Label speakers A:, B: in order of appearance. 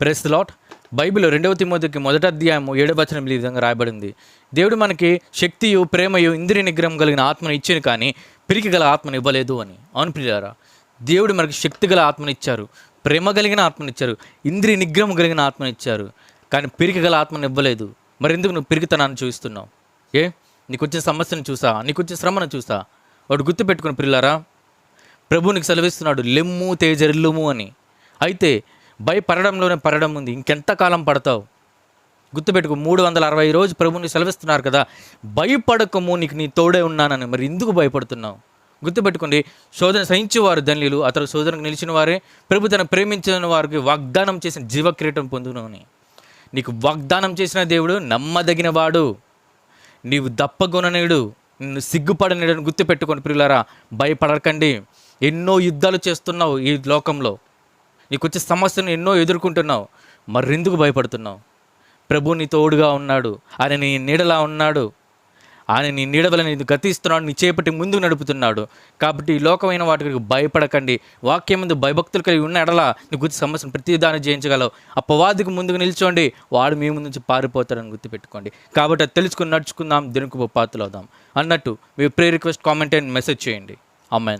A: Press lot. Bible రెండవ తిమోతికి మొదటి అధ్యాయము ఏడవ వచనం ఈ విధంగా రాయబడింది. దేవుడు మనకి శక్తియు ప్రేమయు ఇంద్రియ నిగ్రహం కలిగిన ఆత్మను ఇచ్చిన కానీ పిరికి గల ఆత్మను ఇవ్వలేదు అని. అవును ప్రియారా దేవుడు మనకి శక్తి గల ఆత్మను ఇచ్చారు ప్రేమ కలిగిన ఆత్మను ఇచ్చారు ఇంద్రియ నిగ్రహం కలిగిన ఆత్మను ఇచ్చారు కానీ పిరికి గల ఆత్మను ఇవ్వలేదు. మరి ఎందుకు నువ్వు పిరికితనాన్ని చూపిస్తున్నావు ఏ? నీకు వచ్చిన సమస్యను చూసా? నీకు వచ్చిన శ్రమను చూసా? వాడు గుర్తుపెట్టుకుని పిల్లారా ప్రభు నీకు సెలవిస్తున్నాడు లెమ్ము తేజరిల్లుము అని. అయితే భయపడడంలోనే పడడం ఉంది. ఇంకెంతకాలం పడతావు? గుర్తుపెట్టుకో మూడు వందల అరవై రోజు ప్రభుని సెలవిస్తున్నారు కదా. భయపడకము నీకు నీ తోడే ఉన్నానని. మరి ఎందుకు భయపడుతున్నావు? గుర్తుపెట్టుకోండి శోధన సహించేవారు ధన్యులు అతను శోధనకు నిలిచిన వారే ప్రభు తన ప్రేమించిన వారికి వాగ్దానం చేసిన జీవక్రీటం పొందును అని నీకు వాగ్దానం చేసిన దేవుడు నమ్మదగిన వాడు నీవు దప్పగొననేడు నిన్ను సిగ్గుపడనేడని గుర్తుపెట్టుకోండి ప్రియులారా. భయపడకండి. ఎన్నో యుద్ధాలు చేస్తున్నావు ఈ లోకంలో. నీకు వచ్చే సమస్యను ఎన్నో ఎదుర్కొంటున్నావు మరెందుకు భయపడుతున్నావు? ప్రభు నీ తోడుగా ఉన్నాడు ఆయన నీ నీడలా ఉన్నాడు. ఆయన నీ నీడవల నీ గతిస్తున్నాడు నీ చేపట్టి ముందుకు నడుపుతున్నాడు. కాబట్టి ఈ లోకమైన వాటికి భయపడకండి. వాక్యం ముందు భయభక్తులు కలిగి ఉన్న ఎడల నీ గుర్తి సమస్యను ప్రతిదాన్ని జయించగలవు. అపవాదికి ముందుకు నిల్చోండి వాడు మీ ముందు నుంచి పారిపోతారని గుర్తుపెట్టుకోండి. కాబట్టి అది తెలుసుకుని నడుచుకుందాం దీనికి పాత్రలు అవుదాం అన్నట్టు మీ pray request comment and message చేయండి. అమ్మాయి